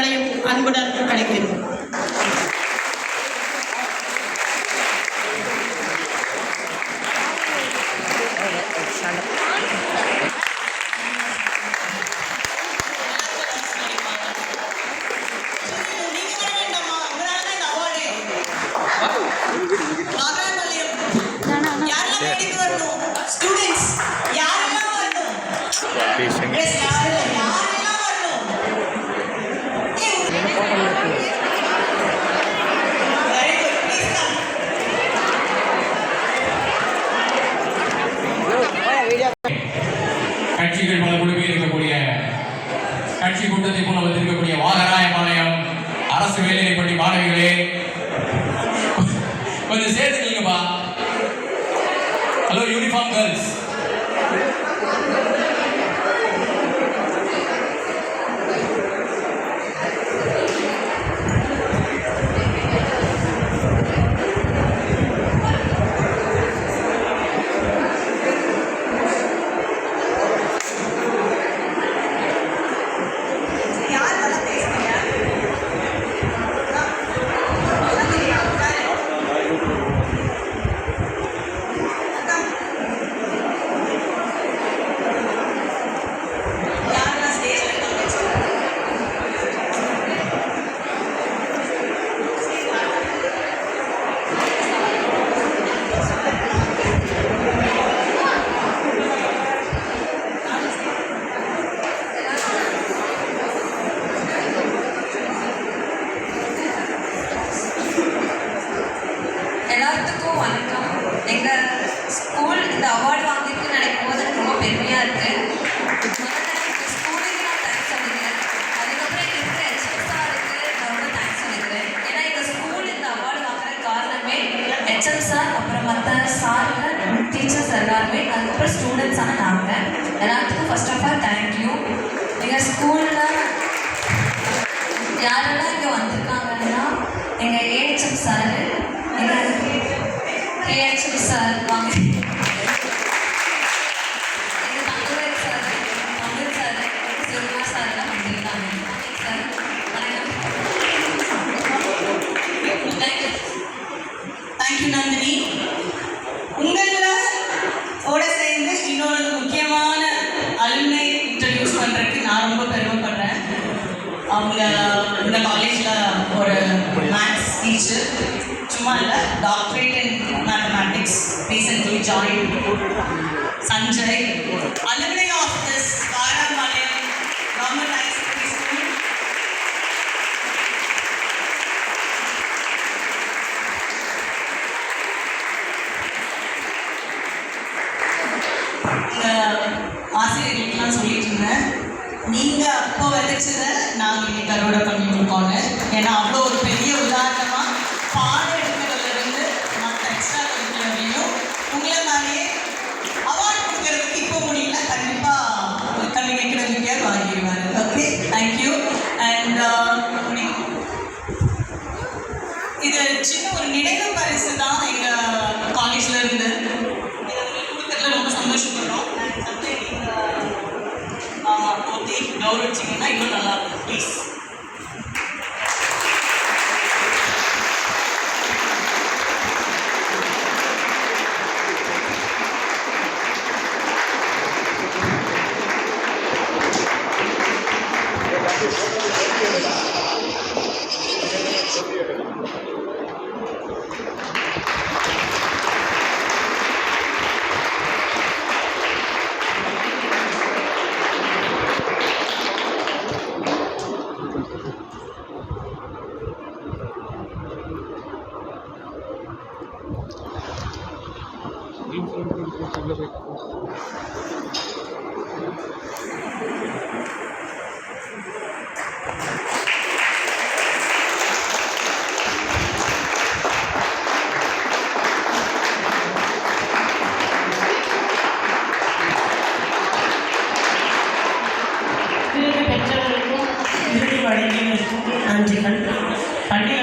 வாழ்த்துக்களையும் அன்புடன் அளிக்கிறோம் Father, கட்சிகள் பல குழுவில் இருக்கக்கூடிய கட்சி கூட்டத்தை போல வந்திருக்கக்கூடிய வாகராயபாளையம் அரசு மேல்நிலைப்பள்ளி மாணவிகளே அப்புறம் மற்ற சாருங்க டீச்சர்ஸ் எல்லாருமே அதுக்கப்புறம் ஸ்டூடெண்ட்ஸான நாங்கள் எல்லாத்துக்கும் ஃபர்ஸ்ட் ஆஃப் ஆல் தேங்க்யூ எங்கள் ஸ்கூலில் யாரெல்லாம் இங்கே வந்திருக்காங்கன்னா எங்கள் ஏஹெச்எம் சார் எங்கள் ஏஹெச்எம் சார் வாங்க. Thank you Nandini. உங்கள ஓட சேர்ந்து இன்னொரு முக்கியமான அலுமினை இன்ட்ரடியூஸ் பண்ணுறதுக்கு நான் ரொம்ப பெருமைப்படுறேன். அவங்க இந்த காலேஜில் ஒரு மேத்ஸ் டீச்சர் சும்மா இல்லை doctorate in mathematics recently join Sanjay. நீங்க அப்போ விதைச்சத நாங்க இன்னைக்கு அறுவடை பண்ணிட்டு இருக்கோம்னு ஏன்னா அவ்வளோ ஒரு பெரிய உதாரணமா பாடம் எடுக்கிறதுல இருந்து மற்ற எக்ஸ்ட்ரா கரிக்குலர்லையும் உங்களை மாதிரியே அவார்ட் கொடுக்கறதுக்கு இப்போ முடியல. கண்டிப்பா கல்வி நிற்கிறதுக்கே வாங்கிடுவாங்க ஓகே தேங்க்யூ அண்ட் இது சின்ன ஒரு நினைவு பரிசு தான் எங்க காலேஜ்ல இருந்து. கொடுக்கறதுல ரொம்ப சந்தோஷப்படுறோம். And someday நீங்க, ஆஹ், போத்தி கௌரவிச்சிங்கன்னா இன்னும் நல்லா இருக்கும் ப்ளீஸ் விருது பெற்றவருக்கும் விருது வழங்கியவருக்கும் நன்றிகள். பள்ளி